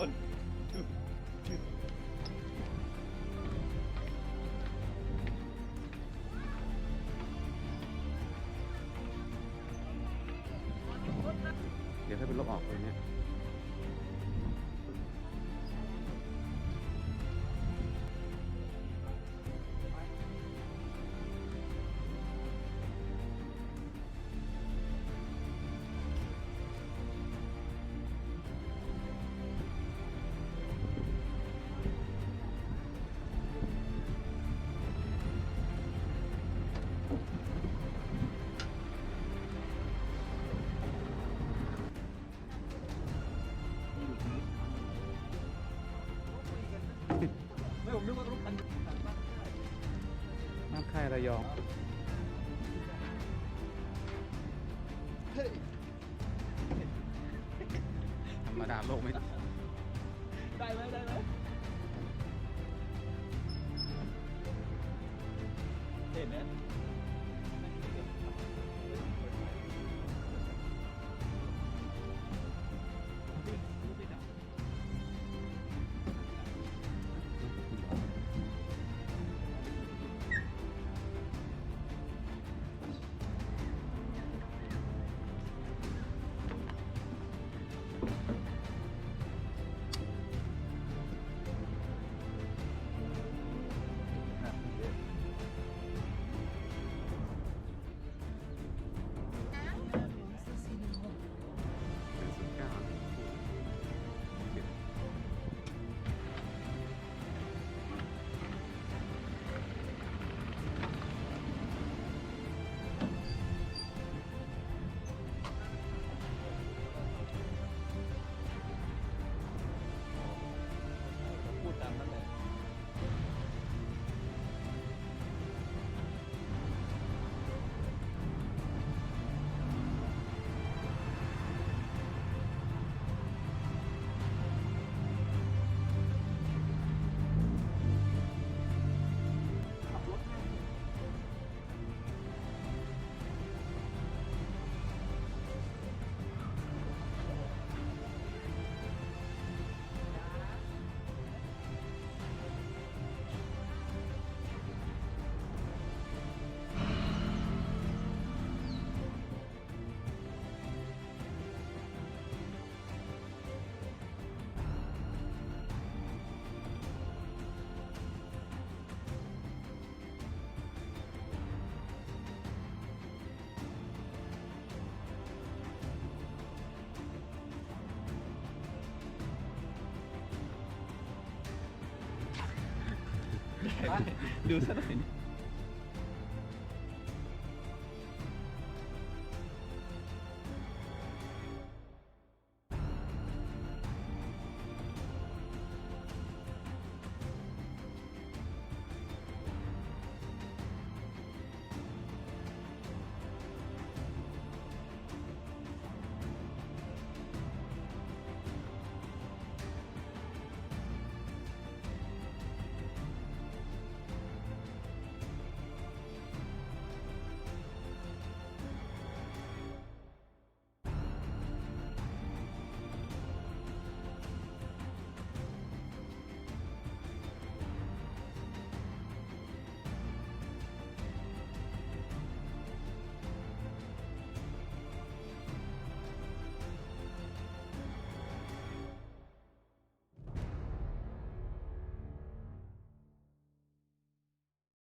one, เดี๋ยวให้เป็นลบออกเลยเนี่ย ช่ระยองธรรมดาโลกไม่ได้ไหมได้ไหมเห็นไหม ดูซะหน่อย